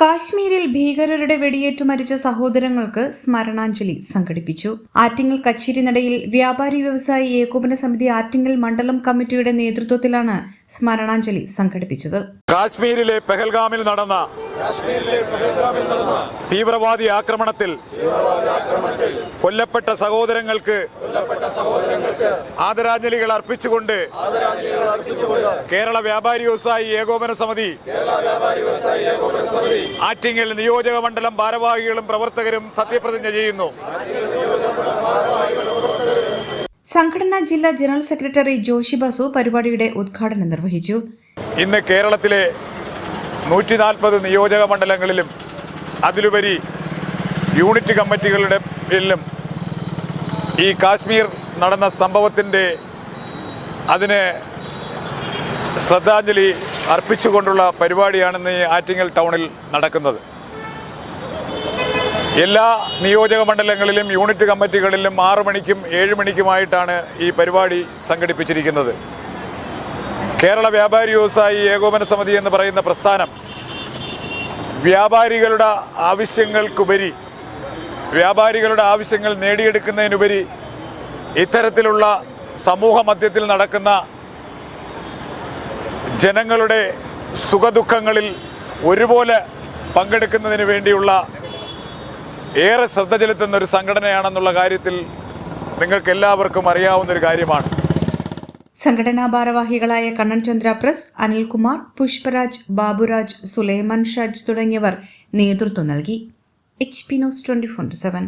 കാശ്മീരിൽ ഭീകരരുടെ വെടിയേറ്റു മരിച്ച സഹോദരങ്ങൾക്ക് സ്മരണാഞ്ജലി സംഘടിപ്പിച്ചു. ആറ്റിങ്ങൽ കച്ചേരിനടയിൽ വ്യാപാരി വ്യവസായി ഏകോപന സമിതി ആറ്റിങ്ങൽ മണ്ഡലം കമ്മിറ്റിയുടെ നേതൃത്വത്തിലാണ് സ്മരണാഞ്ജലി സംഘടിപ്പിച്ചത്. കാശ്മീരിലെ പെഹൽഗാമിൽ നടന്ന തീവ്രവാദി ആക്രമണത്തിൽ കൊല്ലപ്പെട്ട സഹോദരങ്ങൾക്ക് ആദരാഞ്ജലികൾ അർപ്പിച്ചുകൊണ്ട് കേരള വ്യാപാരി വ്യവസായി ഏകോപന സമിതി ആറ്റിങ്ങൽ നിയോജക മണ്ഡലം ഭാരവാഹികളും പ്രവർത്തകരും സത്യപ്രതിജ്ഞ ചെയ്യുന്നു. സംഘടനാ ജില്ലാ ജനറൽ സെക്രട്ടറി ജോഷി ബസു പരിപാടിയുടെ ഉദ്ഘാടനം നിർവഹിച്ചു. ഇന്ന് കേരളത്തിലെ നൂറ്റി നാൽപ്പത് നിയോജക മണ്ഡലങ്ങളിലും അതിലുപരി യൂണിറ്റ് കമ്മിറ്റികളുടെ പേരിലും ഈ കാശ്മീർ നടന്ന സംഭവത്തിന്റെ അതിന് ശ്രദ്ധാഞ്ജലി അർപ്പിച്ചുകൊണ്ടുള്ള പരിപാടിയാണ് ഇന്ന് ഈ ആറ്റിങ്ങൽ ടൗണിൽ നടക്കുന്നത്. എല്ലാ നിയോജക മണ്ഡലങ്ങളിലും യൂണിറ്റ് കമ്മിറ്റികളിലും ആറു മണിക്കും ഏഴ് മണിക്കുമായിട്ടാണ് ഈ പരിപാടി സംഘടിപ്പിച്ചിരിക്കുന്നത്. കേരള വ്യാപാരി വ്യവസായി ഏകോപന സമിതി എന്ന് പറയുന്ന പ്രസ്ഥാനം വ്യാപാരികളുടെ ആവശ്യങ്ങൾക്കുപരി വ്യാപാരികളുടെ ആവശ്യങ്ങൾ നേടിയെടുക്കുന്നതിനുപരി ഇത്തരത്തിലുള്ള സമൂഹ മധ്യത്തിൽ നടക്കുന്ന ജനങ്ങളുടെ സുഖദുഃഖങ്ങളിൽ ഒരുപോലെ പങ്കെടുക്കുന്നതിന് വേണ്ടിയുള്ള ഏറെ ശ്രദ്ധ ചെലുത്തുന്ന ഒരു സംഘടനയാണെന്നുള്ള കാര്യത്തിൽ നിങ്ങൾക്ക് എല്ലാവർക്കും അറിയാവുന്ന ഒരു കാര്യമാണ്. സംഘടനാ ഭാരവാഹികളായ കണ്ണൻ ചന്ദ്ര പ്രസ് അനിൽകുമാർ പുഷ്പരാജ് ബാബുരാജ് സുലൈമാൻ ഷാജ് തുടങ്ങിയവർ നേതൃത്വം നൽകി. H P news twenty four seven.